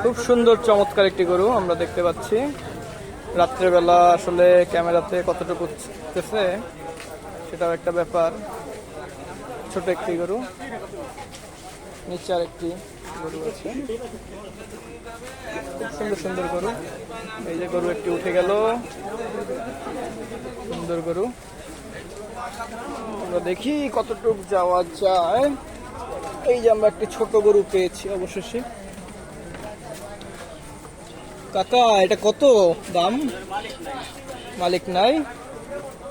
খুব সুন্দর, চমৎকার একটি গরু আমরা দেখতে পাচ্ছি। রাত্রেবেলা আসলে ক্যামেরাতে কতটুকু উঠতেছে সেটাও একটা ব্যাপার। ছোট একটি গরু, নিচে আর একটি গরু আছে। খুব সুন্দর সুন্দর গরু। এই যে গরু একটি উঠে গেল। সুন্দর গরু। আমরা দেখি কতটুকু যাওয়া যায়। এই যে আমরা একটি ছোট গরু পেয়েছি অবশেষে। কাকা, এটা কত দাম? মালিক নাই।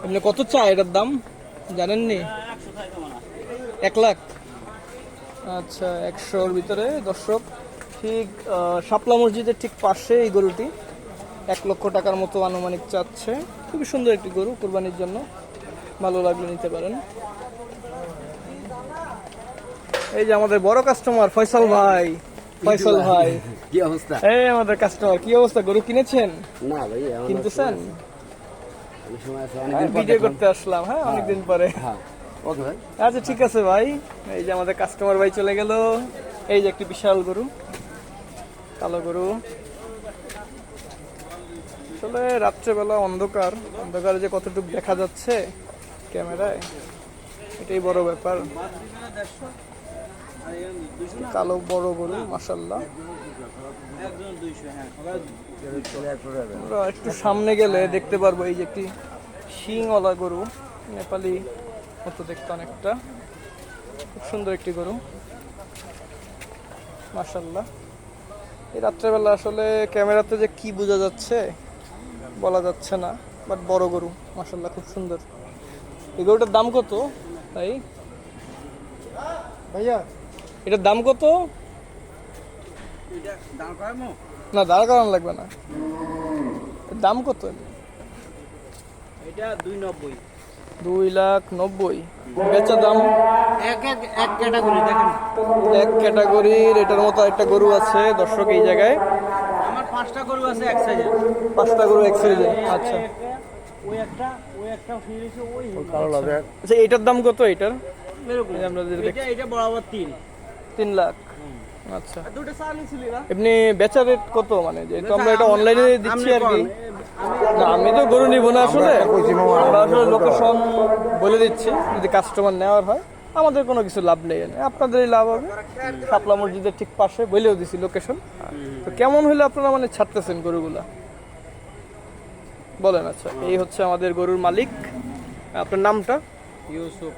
এমনি কত চাই এটার দাম? জানেননি? এক লাখ। আচ্ছা একশোর ভিতরে, দর্শক, ঠিক শাপলা মসজিদের ঠিক পাশে এই গরুটি। এক লক্ষ টাকার মতো আনুমানিক চাচ্ছে। খুবই সুন্দর একটি গরু, কোরবানির জন্য। ভালো লাগলে নিতে পারেন। এই যে আমাদের বড় কাস্টমার ফয়সাল ভাই। ফয়সাল ভাই। কি অবস্থা? এই আমাদের কাস্টমার কি অবস্থা? গরু কিনেছেন? না ভাই কিনতেছেন হ্যাঁ, ভিডিও করতে আসলাম হ্যাঁ অনেকদিন পরে। হ্যাঁ। আচ্ছা ঠিক আছে ভাই। এই যে আমাদের কাস্টমার ভাই চলে গেল। এই যে একটি বিশাল গরু কালো গরু। আসলে রাত্রেবেলা অন্ধকার। অন্ধকারে যে কতটুকু দেখা যাচ্ছে ক্যামেরায় এটাই বড় ব্যাপার। কালো বড় গরু মাসাল্লাহ আমরা একটু সামনে গেলে দেখতে পারব এই যে একটি শিংওয়ালা গরু, নেপালি মতো দেখতে অনেকটা। খুব সুন্দর একটি গরু মাসাল্লাহ এই রাত্রেবেলা আসলে ক্যামেরাতে যে কি বোঝা যাচ্ছে, বলা যাচ্ছে না, বাট বড় গরু মাসাল্লাহ খুব সুন্দর। এই গরুটার দাম কত তাই ভাইয়া এটার দাম কত? না দাঁড় করানো লাগবে না। দাম কত? এটা দুই নব্বই। দুই লাখ নব্বই। বেচা দাম? এক এক এক ক্যাটাগরি দেখেন। এক ক্যাটাগরির এটার মতো একটা গরু আছে দর্শক এই জায়গায়। আমার পাঁচটা গরু আছে এক সাইজের পাঁচটা গরু এক সাইজে আচ্ছা। ওই একটা ওই একটা ওই আচ্ছা এটার দাম কত এটার? আমরা এটা এটা বরাবর তিন। তিন লাখ। আচ্ছা। দুটো চালু ছিল না? এমনি বেচা রেট কত মানে? যেহেতু আমরা এটা অনলাইনে দিচ্ছি আর কি। না আমি তো গরু নিব না আসলে। আমরা আসলে লোকেশন বলে দিচ্ছি যদি কাস্টমার নেওয়ার হয়। আমাদের কোনো কিছু লাভ নেই। আপনাদেরই লাভ হবে। শাপলা মসজিদের ঠিক পাশে বলেও দিছি লোকেশন তো কেমন হলে আপনারা মানে ছাড়তেছেন গরুগুলা? বলেন আচ্ছা। এই হচ্ছে আমাদের গরুর মালিক। আপনার নামটা? ইউসুফ।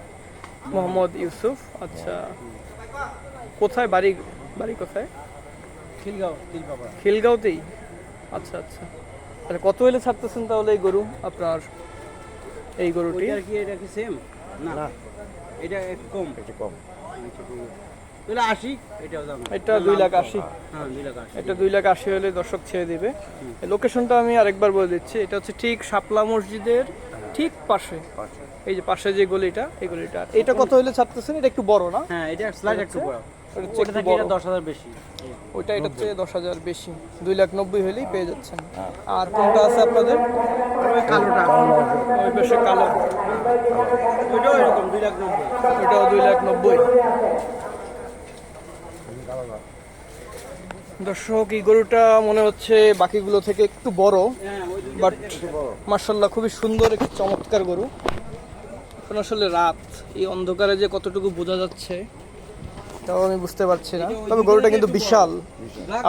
মোহাম্মদ ইউসুফ আচ্ছা। কোথায় বাড়ি বাড়ি কোথায়? খিলগাঁও খিলগাঁওতেই? আচ্ছা আচ্ছা। আচ্ছা কত হলে ছাড়তেছেন তাহলে এই গরু আপনার এই গরুটি? ওইটার কি এটা কি সেম না। এটা একটু কম। একটু কম। আশি এটা দুই লাখ আশি। হ্যাঁ দুই লাখ আশি। এটা দুই লাখ আশি হলে দর্শক ছেড়ে দিবে। লোকেশনটা আমি আরেকবার বলে দিচ্ছি। এটা হচ্ছে ঠিক শাপলা মসজিদের ঠিক পাশে। এই যে পাশে যে গলিটা এই গলিটা। এটা কত হলে ছাড়তেছেন? এটা একটু বড় না? হ্যাঁ এটা স্লাইড একটু বড়। ওটা থেকে এটা দশ হাজার বেশি। ওইটা এটা হচ্ছে দশ হাজার বেশি। দুই লাখ নব্বই হলেই পেয়ে যাচ্ছেন। আর কোনটা আছে আপনাদের? ওই কালোটা। ওই পাশে কালো। ওইটাও এরকম দুই লাখ নব্বই। ওইটাও দুই লাখ নব্বই। দর্শক এই গরুটা মনে হচ্ছে বাকিগুলো থেকে একটু বড় হ্যাঁ বাট মার্শাল্লাহ খুবই সুন্দর একটি চমৎকার গরু। এখন আসলে রাত এই অন্ধকারে যে কতটুকু বোঝা যাচ্ছে তাও আমি বুঝতে পারছি না। তবে গরুটা কিন্তু বিশাল।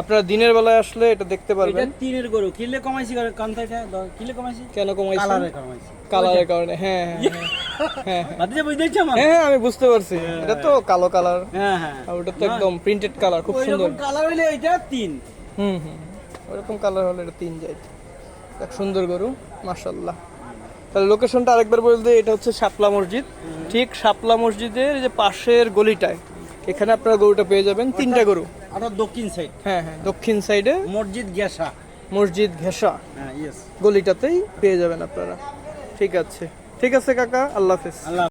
আপনারা দিনের বেলায় আসলে এটা দেখতে এটা পারবেন। তিনের গরু। কিনলে কমাইছি কান্তাটা কিনলে কমাইছি? কেন কমাইছে কালারে কমাইছি। কালারের কারণে। হ্যাঁ হ্যাঁ হ্যাঁ হ্যাঁ হ্যাঁ। হ্যাঁ, আমি বুঝতে পারছি। এটা তো কালো কালার। হ্যাঁ হ্যাঁ। ওটা তো একদম প্রিন্টেড কালার খুব সুন্দর। কালার হইলে এটা তিন হুম হুম ওরকম কালার হলে এটা তিন যাইত এক সুন্দর গরু মাশাল্লাহ তাহলে লোকেশনটা আরেকবার বলতে এটা হচ্ছে শাপলা মসজিদ। ঠিক শাপলা মসজিদের যে পাশের গলিটায়। এখানে আপনারা গরুটা পেয়ে যাবেন তিনটা গরু। আরও দক্ষিণ সাইড। হ্যাঁ হ্যাঁ দক্ষিণ সাইডে মসজিদ গ্যাসা মসজিদ ঘেঁষা। হ্যাঁ গলিটাতেই পেয়ে যাবেন আপনারা। ঠিক আছে। ঠিক আছে কাকা আল্লাহ হাফেজ। আল্লাহ